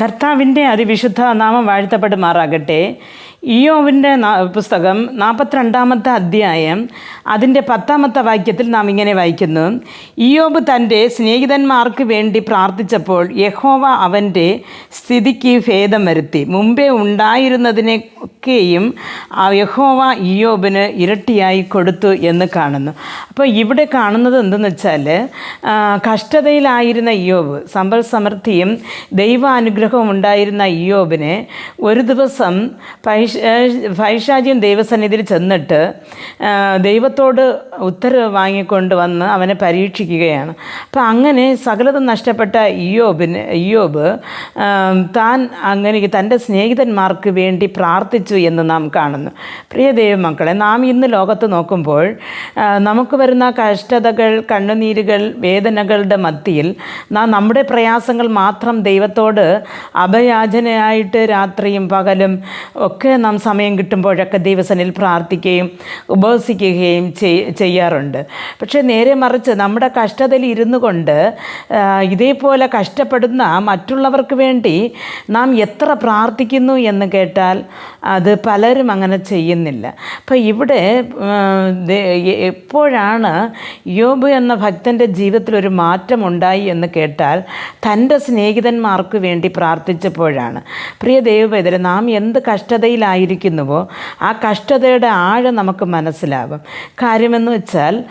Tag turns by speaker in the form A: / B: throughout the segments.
A: കർത്താവിന്റെ അതിവിശുദ്ധ നാമം വാഴ്ത്തപ്പെടുമാറാകട്ടെ. ഇയോവിന്റെ പുസ്തകം നാൽപ്പത്തിരണ്ടാമത്തെ അധ്യായം അതിന്റെ പത്താമത്തെ വാക്യത്തിൽ നാം ഇങ്ങനെ വായിക്കുന്നു. ഇയോബ് തന്റെ സ്നേഹിതന്മാർക്ക് വേണ്ടി പ്രാർത്ഥിച്ചപ്പോൾ യഹോവ അവന്റെ സ്ഥിതിക്ക് ഭേദം വരുത്തി. മുമ്പേ ഉണ്ടായിരുന്നതിനൊക്കെയും ആ യഹോവ ഇയോബിന് ഇരട്ടിയായി കൊടുത്തു എന്ന് കാണുന്നു. അപ്പോൾ ഇവിടെ കാണുന്നത് എന്തെന്ന് വെച്ചാൽ കഷ്ടതയിലായിരുന്ന ഇയോബ് സമ്പൽ സമൃദ്ധിയും ദൈവാനുഗ്രഹവും ഉണ്ടായിരുന്ന ഇയോബിനെ ഒരു ദിവസം പൈശാചിയൻ ദൈവസന്നിധിയിൽ ചെന്നിട്ട് ദൈവത്തോട് ഉത്തരവ് വാങ്ങിക്കൊണ്ട് വന്ന് അവനെ പരീക്ഷിക്കുകയാണ്. അപ്പോൾ അങ്ങനെ സകലതും നഷ്ടപ്പെട്ട ഇയോബിന് ഇയോബ് താൻ അങ്ങനെ തന്റെ സ്നേഹിതന്മാർക്ക് വേണ്ടി പ്രാർത്ഥിച്ചു എന്ന് നാം കാണുന്നു. പ്രിയ ദൈവമക്കളെ നാം ഇന്ന് ലോകത്ത് നോക്കുമ്പോൾ നമുക്ക് വരുന്ന കഷ്ടതകൾ കണ്ണുനീരുകൾ വേദനകളുടെ മത്തിയിൽ നാം നമ്മുടെ പ്രയാസങ്ങൾ മാത്രം ദൈവത്തോട് അഭയാചനയായിട്ട് രാത്രിയും പകലും ഒക്കെ നാം സമയം കിട്ടുമ്പോഴൊക്കെ ദൈവസനിൽ പ്രാർത്ഥിക്കുകയും ഉപവസിക്കുകയും ചെയ്യാറുണ്ട്. പക്ഷേ നേരെ മറിച്ച് നമ്മുടെ കഷ്ടതയിൽ ഇരുന്നു കൊണ്ട് ഇതേപോലെ കഷ്ടപ്പെടുന്ന മറ്റുള്ളവർക്ക് വേണ്ടി നാം എത്ര പ്രാർത്ഥിക്കുന്നു എന്ന് കേട്ടാൽ അത് പലരും അങ്ങനെ ചെയ്യുന്നില്ല. അപ്പം ഇവിടെ എപ്പോഴാണ് യോബ് എന്ന ഭക്തന്റെ ജീവിതത്തിൽ ഒരു മാറ്റം ഉണ്ടായി എന്ന് കേട്ടാൽ തന്റെ സ്നേഹിതന്മാർക്ക് വേണ്ടി പ്രാർത്ഥിച്ചപ്പോഴാണ്. പ്രിയ ദൈവവേദന നാം എന്ത് കഷ്ടതയിലായിരിക്കുന്നുവോ ആ കഷ്ടതയുടെ ആഴം നമുക്ക് മനസ്സിലാകും. കാര്യമെന്ന് വെച്ചാൽ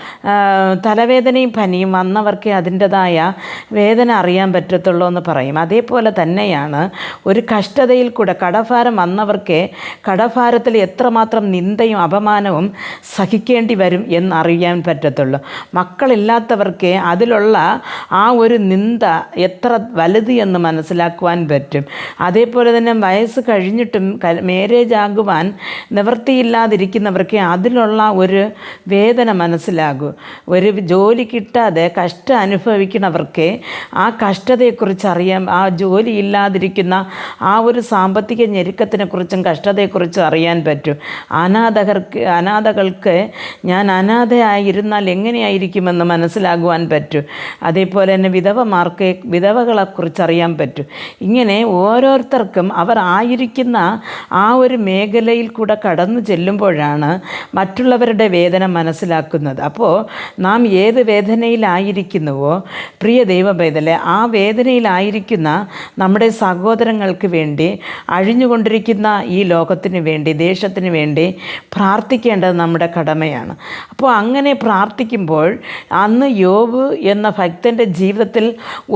A: തലവേദനയും പനിയും വന്നവർക്കേ അതിന്റെതായ വേദന അറിയാൻ പറ്റത്തുള്ളൂ എന്ന് പറയും. അതേപോലെ തന്നെയാണ് ഒരു കഷ്ടതയിൽ കൂടെ കടഭാരം വന്നവർക്കേ കടഭാരത്തിൽ എത്രമാത്രം നിന്ദയും അപമാനവും സഹിക്കേണ്ടി വരും എന്നറിയാൻ പറ്റത്തുള്ളൂ. മക്കളില്ലാത്തവർക്ക് അതിലുള്ള ആ ഒരു നിന്ദ എത്ര വലുത് എന്ന് മനസ്സിലാക്കുവാൻ പറ്റും. അതേപോലെ തന്നെ വയസ്സ് കഴിഞ്ഞിട്ടും മേരേജ് ആകുവാൻ നിവൃത്തിയില്ലാതിരിക്കുന്നവർക്ക് അതിലുള്ള ഒരു വേദന മനസ്സിലാകും. ഒരു ജോലി കിട്ടാതെ കഷ്ടം അനുഭവിക്കുന്നവർക്ക് ആ കഷ്ടതയെക്കുറിച്ച് അറിയാം ആ ജോലി ഇല്ലാതിരിക്കുന്ന ആ ഒരു സാമ്പത്തിക ഞെരുക്കത്തിനെക്കുറിച്ചും കഷ്ടതയെക്കുറിച്ചും അറിയാൻ പറ്റും. അനാഥകർക്ക് അനാഥകൾക്ക് ഞാൻ അനാഥയായിരുന്നാൽ എങ്ങനെയായിരിക്കുമെന്ന് മനസ്സിലാകുവാൻ പറ്റും. അതേപോലെ തന്നെ വിധവമാർക്ക് വിധവകളെക്കുറിച്ച് അറിയാൻ പറ്റും. ഇങ്ങനെ ഓരോരുത്തർക്കും അവർ ആയിരിക്കുന്ന ആ ഒരു മേഖലയിൽ കൂടെ കടന്നു ചെല്ലുമ്പോഴാണ് മറ്റുള്ളവരുടെ വേദന മനസ്സിലാക്കുന്നത്. അപ്പോൾ നാം ഏത് വേദനയിലായിരിക്കുന്നുവോ പ്രിയ ദൈവവേദല ആ വേദനയിലായിരിക്കുന്ന നമ്മുടെ സഹോദരങ്ങൾക്ക് വേണ്ടി അഴിഞ്ഞുകൊണ്ടിരിക്കുന്ന ഈ ലോകത്തിന് വേണ്ടി ദേശത്തിന് വേണ്ടി പ്രാർത്ഥിക്കേണ്ടത് നമ്മുടെ കടമയാണ്. അപ്പോൾ അങ്ങനെ പ്രാർത്ഥിക്കുമ്പോൾ അന്ന് യോബ് എന്ന ഭക്തന്റെ ജീവിതത്തിൽ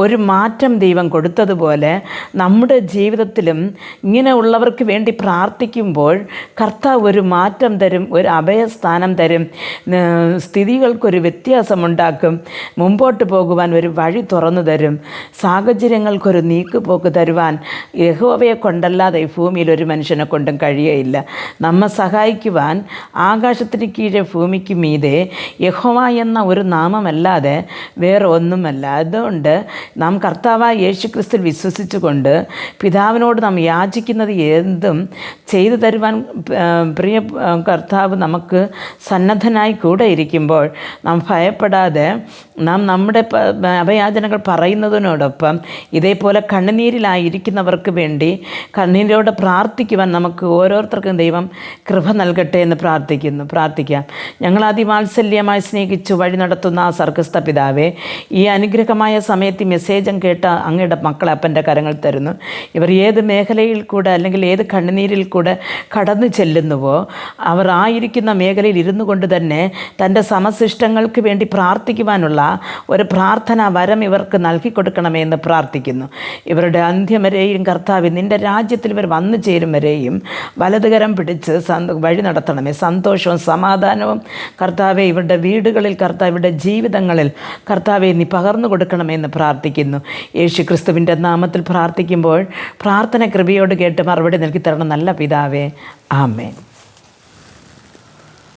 A: ഒരു മാറ്റം ദൈവം കൊടുത്തതുപോലെ നമ്മുടെ ജീവിതത്തിലും ഇങ്ങനെ ഉള്ളവർക്ക് വേണ്ടി പ്രാർത്ഥിക്കുമ്പോൾ കർത്താവ് ഒരു മാറ്റം തരും ഒരു അഭയസ്ഥാനം തരും സ്ഥിതികൾക്കൊരു വ്യത്യാസമുണ്ടാക്കും മുമ്പോട്ട് പോകുവാൻ ഒരു വഴി തുറന്നു തരും സാഹചര്യങ്ങൾക്കൊരു നീക്കുപോക്ക് തരുവാൻ യഹോവയെ കൊണ്ടല്ലാതെ ഭൂമിയിൽ ഒരു മനുഷ്യനെ കൊണ്ടും കഴിയയില്ല. നമ്മെ സഹായിക്കുവാൻ ആകാശത്തിന് കീഴെ ഭൂമിക്ക് മീതെ യഹോവ എന്ന ഒരു നാമമല്ലാതെ വേറെ ഒന്നുമല്ല അതുകൊണ്ട് നാം കർത്താവായ യേശു ക്രിസ്തു വിശ്വസിച്ചുകൊണ്ട് പിതാവിനോട് നാം യാചിക്കുന്നത് എന്തും ചെയ്തു തരുവാൻ പ്രിയ കർത്താവ് നമുക്ക് സന്നദ്ധനായി കൂടെ ഇരിക്കുമ്പോൾ നാം ഭയപ്പെടാതെ നാം നമ്മുടെ അഭയാചനകൾ പറയുന്നതിനോടൊപ്പം ഇതേപോലെ കണ്ണുനീരിലായിരിക്കുന്നവർക്ക് വേണ്ടി കണ്ണീരോടെ പ്രാർത്ഥിക്കുവാൻ നമുക്ക് ഓരോരുത്തർക്കും ദൈവം കൃപ നൽകട്ടെ എന്ന് പ്രാർത്ഥിക്കുന്നു. പ്രാർത്ഥിക്കാം. ഞങ്ങൾ അതിവാത്സല്യമായി സ്നേഹിച്ചു വഴി നടത്തുന്ന ആ സർഗസ്ഥ പിതാവേ ഈ അനുഗ്രഹമായ സമയത്ത് മെസ്സേജും കേട്ട അങ്ങയുടെ മക്കളെ അപ്പന്റെ കരങ്ങൾ തരുന്നു. ഇവർ ഏത് മേഖലയിൽ കൂടെ അല്ലെങ്കിൽ ഏത് കണ്ണുനീരിൽ കൂടെ കടന്നു ചെല്ലുന്നുവോ അവർ ആയിരിക്കുന്ന മേഖലയിൽ ഇരുന്നു കൊണ്ട് തന്നെ തന്റെ സമശിഷ്ടങ്ങൾക്ക് വേണ്ടി പ്രാർത്ഥിക്കുവാനുള്ള ഒരു പ്രാർത്ഥനാ വരം ഇവർക്ക് നൽകി കൊടുക്കണമേ എന്ന് പ്രാർത്ഥിക്കുന്നു. ഇവരുടെ അന്ത്യം വരെയും കർത്താവ് നിന്റെ രാജ്യത്തിൽ ഇവർ വന്നു ചേരും വരെയും വലതുകരം പിടിച്ച് സന്ത വഴി നടത്തണമേ. സന്തോഷവും സമാധാനവും കർത്താവെ ഇവരുടെ വീടുകളിൽ കർത്താവ് ഇവരുടെ ജീവിതങ്ങളിൽ കർത്താവെ നീ പകർന്നു കൊടുക്കണമേ എന്ന് പ്രാർത്ഥിക്കുന്നു. യേശു ക്രിസ്തുവിന്റെ നാമത്തിൽ പ്രാർത്ഥിക്കുമ്പോൾ പ്രാർത്ഥന കൃപയോട് കേട്ട് മറുപടി നൽകി തരണം നല്ല പിതാവേ. ആമേൻ.